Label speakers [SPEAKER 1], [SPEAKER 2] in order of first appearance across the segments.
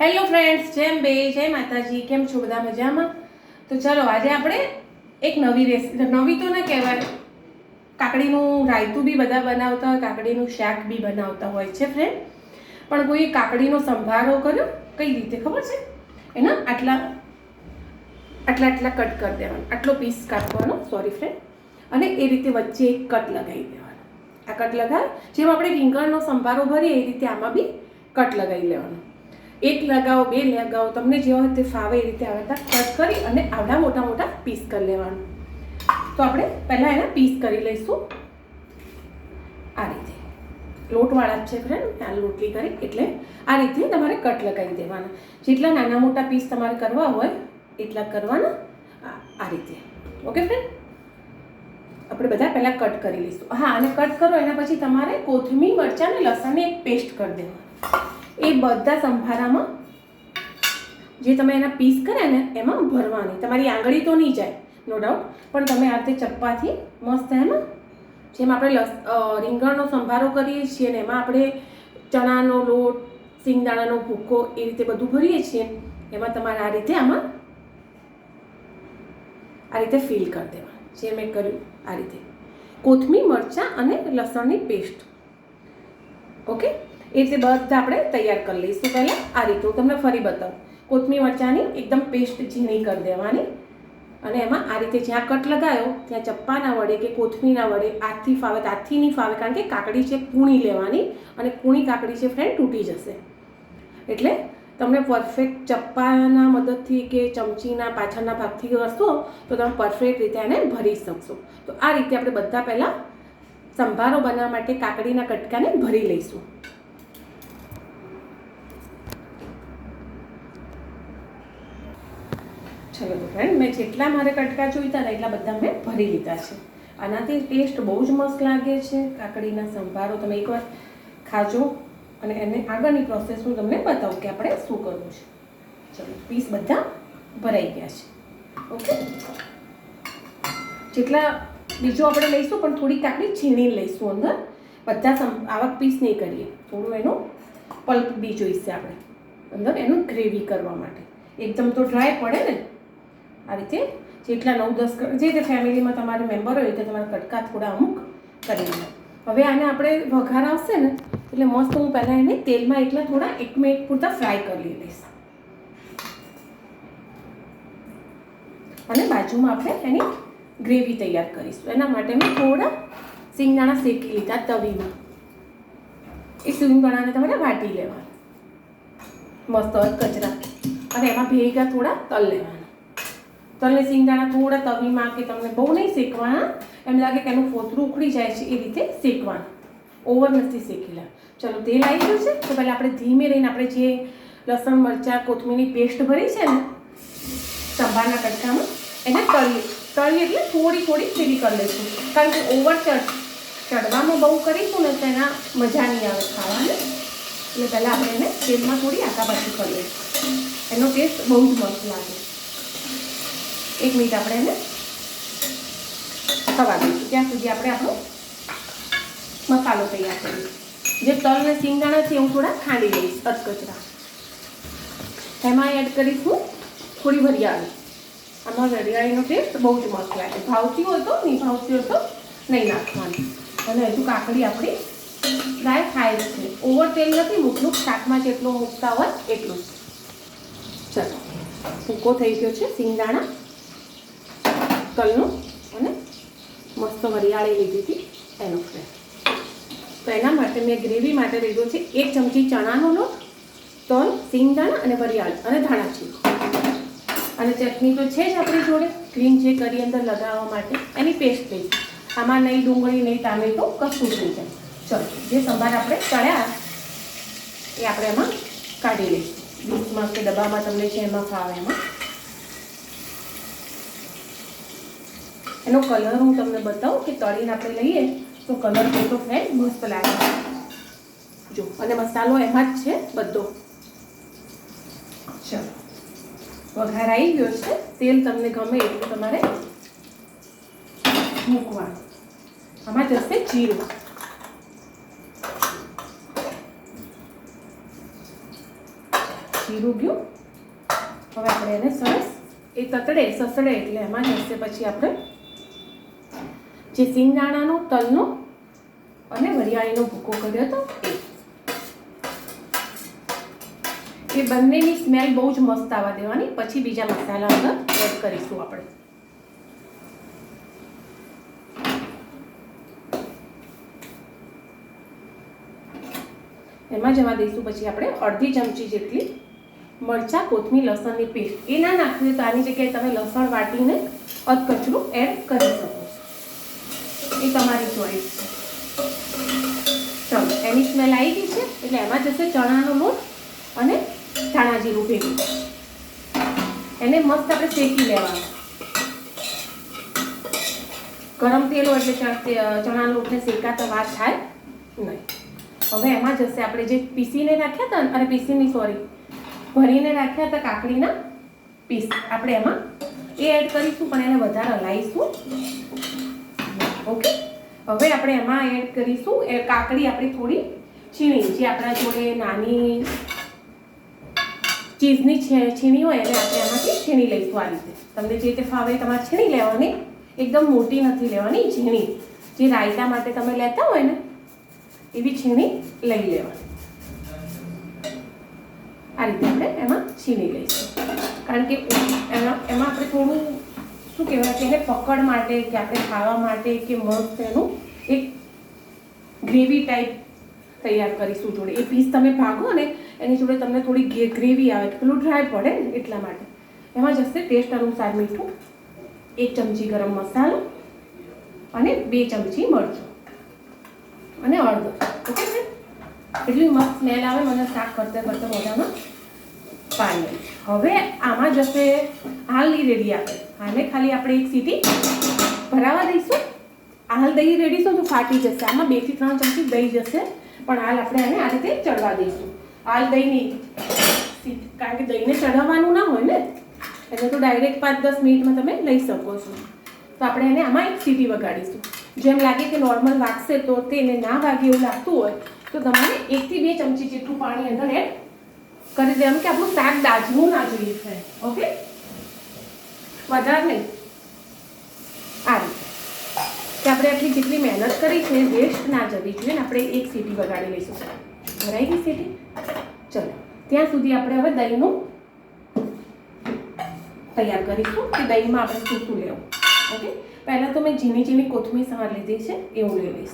[SPEAKER 1] Hello friends જેમ બે, જય માતાજી, કેમ છો બધા મજામાં? તો ચલો આજે આપણે એક નવી રેસીપી નવી તો ના કહેવાય, કાકડીનું રાયતું બી બધા બનાવતા હોય, કાકડીનું શાક બી બનાવતા હોય છે ફ્રેન્ડ પણ કોઈ કાકડીનો સંભારો કર્યો? કઈ રીતે? ખબર છે? એના આટલા આટલા આટલા કટ કરી દેવાનો, આટલો પીસ કાપવાનો સોરી ફ્રેન્ડ અને એ રીતે વચ્ચે એક કટ લગાવી દેવાનો. આ કટ લગાવ, જેમ આપણે રીંગણનો સંભારો ભરીએ, એ રીતે આમાં બી કટ લગાવી લેવાનો. એક લગાવો, બે લગાવો, તમને જેવા રીતે ફાવે એ રીતે આવતા કટ કરી અને આવડા મોટા મોટા પીસ કરી લેવાનું. તો આપણે પહેલાં એના પીસ કરી લઈશું. આ રીતે. લોટવાળા જ છે ફ્રેન્ડ આ રોટલી કરી એટલે આ રીતે તમારે કટ લગાવી દેવાના. જેટલા નાના મોટા પીસ તમારે કરવા હોય, એટલા કરવાના. આ રીતે. ઓકે ફ્રેન્ડ આપણે બધા પહેલાં કટ કરી લઈશું. હા, અને કટ કરો, એના પછી તમારે કોથમીર, મરચાં અને લસણની એક પેસ્ટ કરી દેવાની. એ બધા સંભારામાં જે તમે એના પીસ કર્યા ને, એમાં ભરવાની. તમારી આંગળી તો નહીં જાય નો ડાઉટ પણ તમે આ રીતે ચપ્પાથી મસ્ત એમાં, જેમ આપણે રીંગણનો સંભારો કરીએ છીએ ને, એમાં આપણે ચણાનો લોટ, સિંગદાણાનો ભૂકો એ રીતે બધું ભરીએ છીએ, એમાં તમારે આ રીતે આમાં, આ રીતે ફિલ કરી દેવા જે મેં કર્યું, આ રીતે. કોથમીર, મરચાં અને લસણની પેસ્ટ ઓકે એ રીતે બધા આપણે તૈયાર કરી લઈશું પહેલાં. આ રીતે હું તમને ફરી બતાવું. કોથમીર મરચાંની એકદમ પેસ્ટ ઝીણી કરી દેવાની. અને એમાં આ રીતે જ્યાં કટ લગાવ્યો ત્યાં ચપ્પાના વડે કે કોથમીરના વડે હાથથી ફાવે, હાથથી નહીં ફાવે, કારણ કે કાકડી છે કૂણી લેવાની અને કૂણી કાકડી છે ફ્રેન્ડ તૂટી જશે. એટલે તમને પરફેક્ટ ચપ્પાના મદદથી કે ચમચીના પાછળના ભાગથી કરશો તો તમે પરફેક્ટ રીતે એને ભરી શકશો. તો આ રીતે આપણે બધા પહેલાં સંભારો બનાવવા માટે કાકડીના કટકાને ભરી લઈશું. ચલો તો ફ્રેન્ડ મેં જેટલા મારે કટકા જોઈતા હતા એટલા બધા મેં ભરી લીધા છે. આનાથી ટેસ્ટ બહુ જ મસ્ત લાગે છે. કાકડીના સંભારો તમે એકવાર ખાજો અને એને આગળની પ્રોસેસ હું તમને બતાવું કે આપણે શું કરવું છે. ચલો પીસ બધા ભરાઈ ગયા છે. ઓકે જેટલા બીજો આપણે લઈશું, પણ થોડી કાકડી છીણી લઈશું અંદર. બધા આવા પીસ નહીં કરીએ. થોડું એનું પલ્પ બી જોઈશે આપણે. અંદર એનું ગ્રેવી કરવા માટે. એકદમ તો ડ્રાય પડે ને આ રીતે જેટલા નવ દસ જે તે ફેમિલીમાં તમારે મેમ્બર હોય તે તમારા કટકા થોડા અમુક કરી લો. હવે આને આપણે વઘાર આવશે ને, એટલે મસ્ત હું પહેલાં એને તેલમાં એકલા થોડા એક મિનિટ પૂરતા ફ્રાય કરી લઈશ. અને બાજુમાં આપણે એની ગ્રેવી તૈયાર કરીશું. એના માટે મેં થોડા સિંગદાણા શેકી લીધા તવીમાં. એ સિંગદાણાને તમારે વાટી લેવા મસ્ત કચરા. અને એમાં ભેગા થોડા તલ લેવાના. તલને સિંગદાણા થોડા તવીમાં કે તમને બહુ નહીં શેકવાના, એમ લાગે કે એનું ફોતરું ઉખડી જાય છે એ રીતે શેકવાના. ઓવર નથી શેકેલા. ચલો, તેલ આવી ગયું છે, તો પહેલાં આપણે ધીમે રહીને આપણે જે લસણ, મરચાં, કોથમીરની પેસ્ટ ભરી છે ને, સંભારના કટકામાં, એને તળીએ. તળીએ એટલે થોડી થોડી ફીરી કરી લઈશું. કારણ કે ઓવર ચડ ચડવામાં બહુ કરીશું ને તો એના મજા નહીં આવે ખાવાની. એટલે પહેલાં આપણે એને તેલમાં થોડી આકાબાકી લઈશું. એનો ટેસ્ટ બહુ જ મસ્ત લાગે. એક મિનિટ આપણે એને થવા દઈશું. ત્યાં સુધી આપણે આપણો મસાલો તૈયાર કરીએ જે તલ ને છે હું થોડા ખાંડી લઈશ, અધકચરા. એમાં એડ કરીશું થોડી વરિયાળી. આમાં વરિયાળીનો ટેસ્ટ બહુ જ મસ્ત લાગે. ભાવતી હોય તો, નહીં ભાવતી હોય તો નહીં નાખવાની. અને હજુ કાકડી આપણી થાય જ છે. ઓવર તેલ નથી, મૂકલું. શાકમાં જેટલું મૂકતા હોય એટલું. ચલો સૂકો થઈ ગયો છે સિંગદાણા. તલનો અને મસ્ત વરિયાળી લીધી હતી એનો ફ્રે તો એના માટે મેં ગ્રેવી માટે લીધો છે એક ચમચી ચણાનો લોટ, તલ સિંગદાણા અને વરિયાળી અને ધાણા જીરું અને ચટણી તો છે જ આપણી જોડે ગ્રીન જે કરી અંદર લગાવવા માટે, એની પેસ્ટ લઈશ આમાં નહીં ડુંગળી, નહીં ટામેટું, કશું થઈ જાય ચલો, જે સંભાર આપણે ચડ્યા એ આપણે એમાં કાઢી લઈશું. ડીશમાં કે ડબ્બામાં તમને છે એમાં ફાવે એમાં. એનો કલર હું તમને બતાવું કે તળીને આપણે લઈએ તો કલર તો ફ્રેન્ડ મસ્ત લાગે. જો, અને મસાલો એમાં જ છે બધો. ચલો. વઘાર આવી ગયો છે. તેલ તમને ગમે એટલું તમારે મૂકવાનું. આમાં જશે જીરું. જીરું ગયું. હવે આપણે એને સરસ એ તતડે, સસડે એટલે એમાં જશે. પછી આપણે જે સિંગદાણાનો તલનો અને વરિયાળીનો ભૂકો કર્યો હતો. એ બંનેની સ્મેલ બહુ જ મસ્ત આવવા દેવાની. પછી બીજા મસાલા અંદર એડ કરીશું આપણે. એમાં જવા દઈશું પછી આપણે અડધી ચમચી જેટલી મરચાં, કોથમીર, લસણની પેસ્ટ. એ ના નાખવી તો આની જગ્યાએ તમે લસણ વાટીને અધકચરું એડ કરી શકો. એ તમારી ચોઈસ છે. ચલો, એની સ્મેલ આવી ગઈ છે, એટલે એમાં જશે ચણાનો લોટ અને ધાણા જીરું ભેગું એને મસ્ત આપણે શેકી લેવાનું. ગરમ તેલ હોય એટલે ચણાના લોટને શેકાતા વાર થાય નહીં. હવે એમાં જશે આપણે જે પીસીને રાખ્યા હતા અને પીસીની સોરી ભરીને રાખ્યા હતા કાકડીના પીસ, આપણે એમાં એ એડ કરીશું, પણ એને વધારે હલાવીશું. ઓકે હવે આપણે એમાં એડ કરીશું. એ કાકડી આપણી થોડી છીણી. જે આપણા જોડે નાની ચીઝની છીણી હોય એને આપણે એમાંથી છીણી લઈશું આ રીતે. તમને જે રીતે ફાવે તમારે છીણી લેવાની. એકદમ મોટી નથી લેવાની, ઝીણી. જે રાયતા માટે તમે લેતા હોય ને, એવી છીણી લઈ લેવાની. આ રીતે આપણે એમાં છીણી લઈશું. કારણ કે એમાં એમાં આપણે થોડું શું કહેવાય કે એને પકડ માટે કે આપણે ખાવા માટે કે મસ્ત એનું એક ગ્રેવી ટાઈપ તૈયાર કરીશું જોડે. એ પીસ તમે ભાગો ને એની જોડે તમને થોડી ગ્રેવી આવે તો પેલું ડ્રાય પડે ને એટલા માટે. એમાં જશે ટેસ્ટ અનુસાર મીઠું, એક ચમચી ગરમ મસાલો અને બે ચમચી મરચું. અને અડધો ઓકે છે? એટલી મસ્ત સ્મેલ આવે, મને શાક કરતે કરતે મોઢામાં પાણી. હવે આમાં જશે હાલની રેડી આપણે. આને ખાલી આપણે એક સીટી ભરાવા દઈશું. હાલ દહીં રેડીશું તો ફાટી જશે. આમાં બેથી ત્રણ ચમચી દહીં જશે. પણ હાલ આપણે આને આ રીતે ચડવા દઈશું. હાલ દહીં નહીં કારણ કે દહીંને ચઢાવવાનું ના હોય ને એટલે તો ડાયરેક્ટ પાંચ દસ મિનિટમાં તમે લઈ શકો છો. તો આપણે એને આમાં એક સીટી વગાડીશું. જેમ લાગે કે નોર્મલ વાગશે તો તેને ના વાગે એવું લાગતું હોય, તો તમારે એકથી બે ચમચી જેટલું પાણી અંદર એડ કરી દેવાનું કે આપણું શાક દાજવું ના જોઈએ થાય. ઓકે વધારે. નહીં આ રીતે. કે આપણે આટલી જેટલી મહેનત કરી છે, વેસ્ટ ના જવી જોઈએ ને આપણે એક સીટી વગાડી લઈશું. ભરાઈ ગઈ સીટી? ચલો, ત્યાં સુધી આપણે હવે દહીંનું તૈયાર કરીશું કે દહીંમાં આપણે શું લેવું. ઓકે? પહેલાં તો મેં ઝીણી ઝીણી કોથમીર સમાર લીધી છે એવું લઈ લઈશ.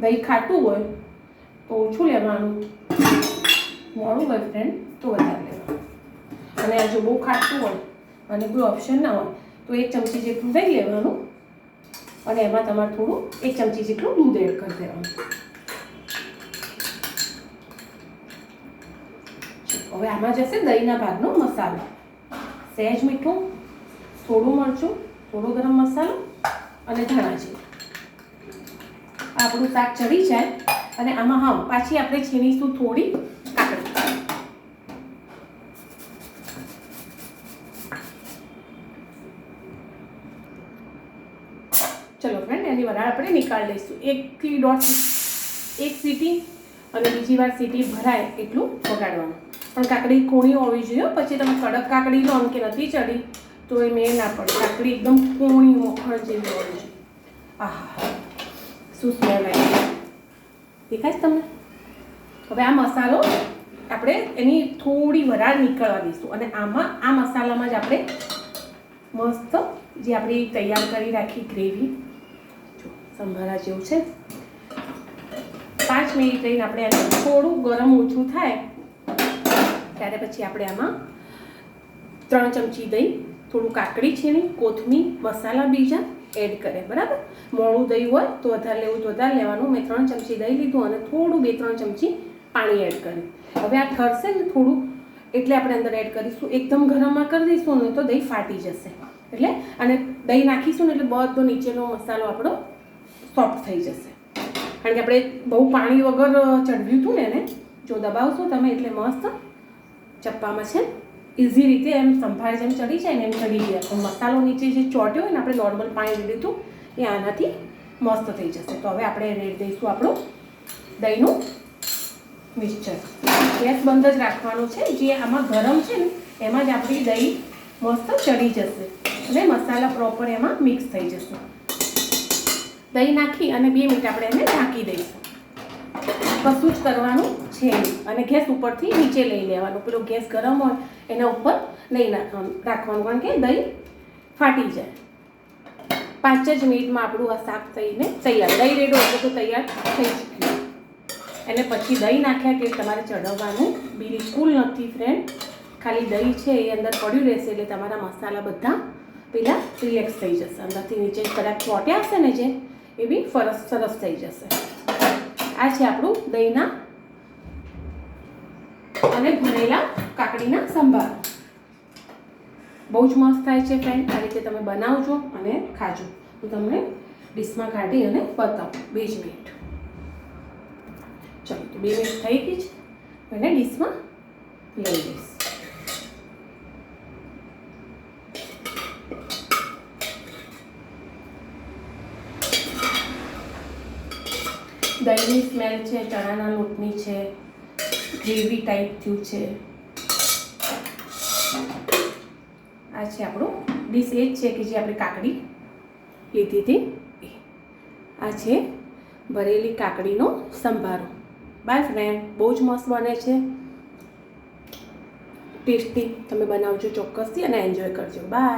[SPEAKER 1] દહીં ખાટું હોય તો ઓછું લેવાનું. મોડું હોય ફ્રેન્ડ તો વધારે લેવાનું. અને આ જો બહુ ખાટું હોય અને કોઈ ઓપ્શન ના હોય, તો એક ચમચી જેટલું દહીં લેવાનું અને એમાં તમારે થોડું એક ચમચી જેટલું દૂધ એડ કરી દેવાનું. હવે આમાં જશે દહીંના ભાગનો મસાલો. સહેજ મીઠું, થોડું મરચું, થોડો ગરમ મસાલો અને ધાણા જીરું. આપણું શાક ચડી જાય અને આમાં હા, પાછી આપણે છીણીશું થોડી કાકડી ચલો ફ્રેન્ડ એની વરાળ આપણે નીકાળી લઈશું. એકથી દોઢ એક સીટી અને બીજી વાર સીટી ભરાય એટલું વગાડવાનું. પણ કાકડી કોણી હોવી જોઈએ પછી તમે કડક કાકડી લો કે નથી ચડી, તો એ મેં ના પડે. કાકડી એકદમ કોણી મોખણ જેવી હોવી જોઈએ. આહા. શું સ્મેલ આવી? દેખાય તમને? હવે આ મસાલો આપણે એની થોડી વરાળ નીકળવા દઈશું. અને આમાં, આ મસાલામાં જ આપણે મસ્ત જે આપણી તૈયાર કરી રાખી ગ્રેવી સંભારા જેવું છે. પાંચ મિનિટ લઈને આપણે આને થોડું ગરમ ઓછું થાય, ત્યારે પછી આપણે આમાં ત્રણ ચમચી દહીં, થોડું કાકડી છીણી, કોથમીર, મસાલા બીજા એડ કરે, બરાબર? મોળું દહીં હોય તો વધારે લેવું તો વધારે લેવાનું. મેં ત્રણ ચમચી દહીં લીધું અને થોડું બે ત્રણ ચમચી પાણી એડ કર્યું. હવે આ ઠરશે ને થોડું, એટલે આપણે અંદર એડ કરીશું. એકદમ ગરમમાં કરી દઈશું ને તો દહીં ફાટી જશે. એટલે, અને દહીં નાખીશું ને એટલે બધો નીચેનો મસાલો આપણો સોફ્ટ થઈ જશે. કારણ કે આપણે બહુ પાણી વગર ચડવ્યું હતું ને એને, જો દબાવશો તમે એટલે મસ્ત ચપ્પામાં છે ઇઝી રીતે એમ સંભાળ જેમ ચડી જાય ને એમ ચડી ગયા. તો મસાલો નીચે જે ચોટ્યો હોય ને, આપણે નોર્મલ પાણી લીધું એ આનાથી મસ્ત થઈ જશે. તો હવે આપણે રેડ દઈશું આપણું દહીંનું મિક્સચર ગેસ બંધ જ રાખવાનો છે. જે આમાં ગરમ છે ને, એમાં જ આપણી દહીં મસ્ત ચડી જશે. અને મસાલા પ્રોપર એમાં મિક્સ થઈ જશે. દહીં નાખી અને બે મિનિટ આપણે એને ઢાંકી દઈશું. કશું જ કરવાનું છે અને ગેસ ઉપરથી નીચે લઈ લેવાનું. પેલો ગેસ ગરમ હોય, એના ઉપર નહીં નાખવાનું, રાખવાનું. કારણ કે દહીં ફાટી જાય. પાંચ જ મિનિટમાં આપણું આ શાક થઈને તૈયાર. દહીં રેડો એટલે તો તૈયાર થઈ ચૂક્યું એને પછી દહીં નાખ્યા કે તમારે ચડવવાનું બિલકુલ નથી ફ્રેન્ડ ખાલી દહીં છે, એ અંદર પડ્યું રહેશે એટલે તમારા મસાલા બધા પેલા રિલેક્સ થઈ જશે. અંદરથી નીચે કદાચ ચોટ્યા હશે ને જે? એ બી ફરસ સરસ થઈ જશે. આ છે આપણું દહીંના અને ભરેલા કાકડીના સંભાર. બહુ જ મસ્ત થાય છે ફ્રેન્ડ આ રીતે તમે બનાવજો અને ખાજો. હું તમને ડીશમાં કાઢી અને બતાવું. બે જ મિનિટ ચલો, તો બે મિનિટ થઈ ગઈ છે. અને ડીશમાં લઈ લઈશ. દહીંની સ્મેલ છે, ચણાના લોટની છે ગ્રેવી ટાઈપ થયું છે. આ છે આપણું ડીશ એ જ છે કે જે આપણે કાકડી લીધી હતી. આ છે ભરેલી કાકડીનો સંભારો. બાય ફ્રેન્ડ બહુ જ મસ્ત બને છે. ટેસ્ટી તમે બનાવજો ચોક્કસથી અને એન્જોય કરજો. બાય